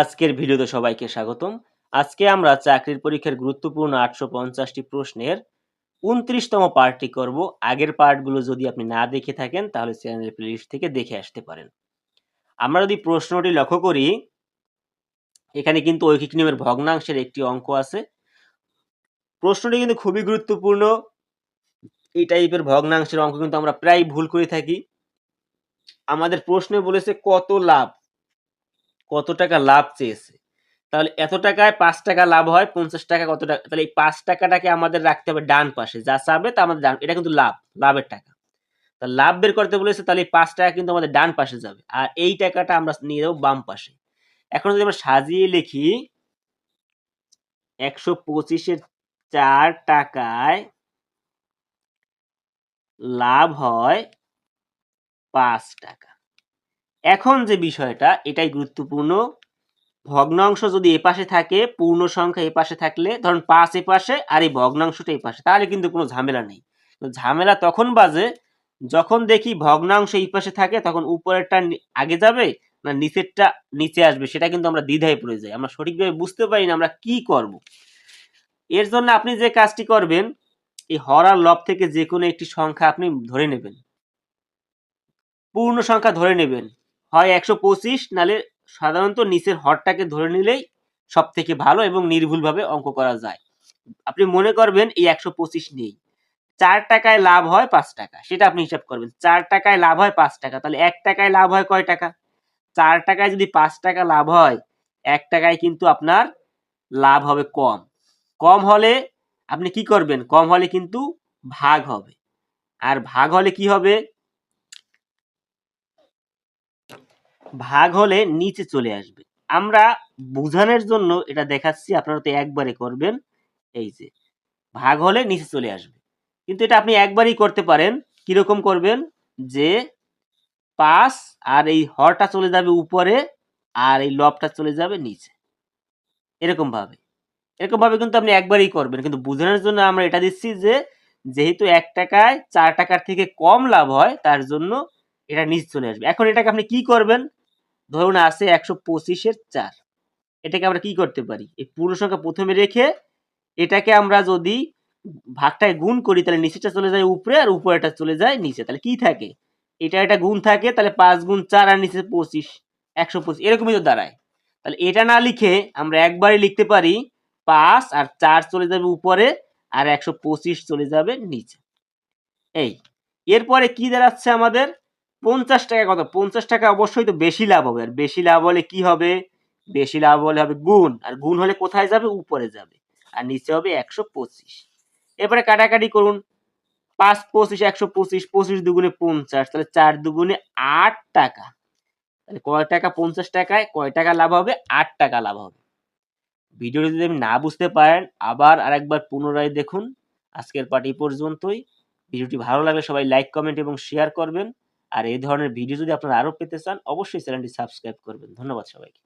আজকের ভিডিওতে সবাইকে স্বাগতম। আজকে আমরা চাকরির পরীক্ষার গুরুত্বপূর্ণ আটশো পঞ্চাশটি প্রশ্নের উনত্রিশতম পার্টটি করব। আগের পার্টগুলো যদি আপনি না দেখে থাকেন, তাহলে চ্যানেলের প্লেলিস্ট থেকে দেখে আসতে পারেন। আমরা যদি প্রশ্নটি লক্ষ্য করি, এখানে কিন্তু ঐকিক নিয়মের ভগ্নাংশের একটি অঙ্ক আছে। প্রশ্নটি কিন্তু খুবই গুরুত্বপূর্ণ। এই টাইপের ভগ্নাংশের অঙ্ক কিন্তু আমরা প্রায় ভুল করে থাকি। আমাদের প্রশ্নে বলেছে কত লাভ? কত টাকা লাভ চেয়েছে? তাহলে এত টাকায় পাঁচ টাকা লাভ হয়, পঞ্চাশ টাকা কত টাকা? তাহলে এই পাঁচ টাকাটাকে আমাদের রাখতে হবে ডান পাশে। যা চাবে তা আমাদের ডান, এটা কিন্তু লাভ, লাভের টাকা। তা লাভ বের করতে বলেছে, তাহলে এই পাঁচ টাকা কিন্তু আমাদের ডান পাশে যাবে। আর এই টাকাটা আমরা নিয়ে যাব বাম পাশে। এখন যদি আমরা সাজিয়ে লিখি, একশো পঁচিশের চার টাকায় লাভ হয় পাঁচ টাকা। এখন যে বিষয়টা, এটাই গুরুত্বপূর্ণ। ভগ্নাংশ যদি এ পাশে থাকে, পূর্ণ সংখ্যা এ পাশে থাকলে, ধরুন পাঁচ এ পাশে আর এই ভগ্নাংশটা এই পাশে, তাহলে কিন্তু কোনো ঝামেলা নেই। তো ঝামেলা তখন বাজে যখন দেখি ভগ্নাংশ এই পাশে থাকে, তখন উপরেরটা আগে যাবে না নিচেরটা নিচে আসবে, সেটা কিন্তু আমরা দ্বিধায় পড়ে যাই। আমরা সঠিকভাবে বুঝতে পারি না আমরা কি করব। এর জন্য আপনি যে কাজটি করবেন, এই হরার লব থেকে যে কোনো একটি সংখ্যা আপনি ধরে নেবেন। পূর্ণ সংখ্যা ধরে নেবেন। হয় একশো পঁচিশ, নালে সাধারণত নিচের হরটাকে ধরে নিলেই সব থেকে ভালো এবং নির্ভুলভাবে অঙ্ক করা যায়। আপনি মনে করবেন এই একশো পঁচিশ নেই। চার টাকায় লাভ হয় পাঁচ টাকা, সেটা আপনি হিসাব করবেন। চার টাকায় লাভ হয় পাঁচ টাকা, তাহলে এক টাকায় লাভ হয় কয় টাকা? চার টাকায় যদি পাঁচ টাকা লাভ হয়, এক টাকায় কিন্তু আপনার লাভ হবে কম। কম হলে আপনি কি করবেন? কম হলে কিন্তু ভাগ হবে। আর ভাগ হলে কি হবে? ভাগ হলে নিচে চলে আসবে। আমরা বোঝানোর জন্য এটা দেখাচ্ছি, আপনারা তো একবারে করবেন। এই যে, ভাগ হলে নিচে চলে আসবে। কিন্তু এটা আপনি একবারই করতে পারেন। কীরকম করবেন? যে পাঁচ আর এই হরটা চলে যাবে উপরে আর এই লবটা চলে যাবে নিচে। এরকম ভাবে এরকম ভাবে কিন্তু আপনি একবারই করবেন। কিন্তু বোঝানোর জন্য আমরা এটা দিচ্ছি যে, যেহেতু এক টাকায় চার টাকার থেকে কম লাভ হয়, তার জন্য এটা নিচে চলে আসবে। এখন এটাকে আপনি কি করবেন? ধরুন আছে একশো পঁচিশের চার। এটাকে আমরা কি করতে পারি? এই পূর্ণ সংখ্যা প্রথমে রেখে এটাকে আমরা যদি ভাগটায় গুণ করি, তাহলে নিচেটা চলে যায় উপরে আর উপরেটা চলে যায় নিচে। তাহলে কি থাকে? এটা একটা গুণ থাকে, তাহলে পাঁচ গুণ চার আর নিচে পঁচিশ, একশো পঁচিশ। এরকমই তো দাঁড়ায়। তাহলে এটা না লিখে আমরা একবারই লিখতে পারি, পাঁচ আর চার চলে যাবে উপরে আর একশো পঁচিশ চলে যাবে নিচে। এই। এরপরে কি দাঁড়াচ্ছে আমাদের? পঞ্চাশ টাকা কত? পঞ্চাশ টাকা অবশ্যই তো বেশি লাভ হবে। আর বেশি লাভ হলে কি হবে? বেশি লাভ হলে হবে গুণ। আর গুণ হলে কোথায় যাবে? উপরে যাবে। আর নিচে হবে একশো পঁচিশ। এরপরে কাটাকাটি করুন। পাঁচ পঁচিশ, একশো পঁচিশ পঁচিশ দুগুণে পঞ্চাশ, তাহলে চার দুগুণে আট টাকা। তাহলে কয় টাকা পঞ্চাশ টাকায়? কয় টাকা লাভ হবে? আট টাকা লাভ হবে। ভিডিওটি যদি আপনি না বুঝতে পারেন, আবার আরেকবার পুনরায় দেখুন। আজকের পার্টি পর্যন্তই। ভিডিওটি ভালো লাগলে সবাই লাইক, কমেন্ট এবং শেয়ার করবেন। আর এই ধরনের ভিডিও যদি আপনারা আরও পেতে চান, অবশ্যই চ্যানেলটি সাবস্ক্রাইব করবেন। ধন্যবাদ সবাইকে।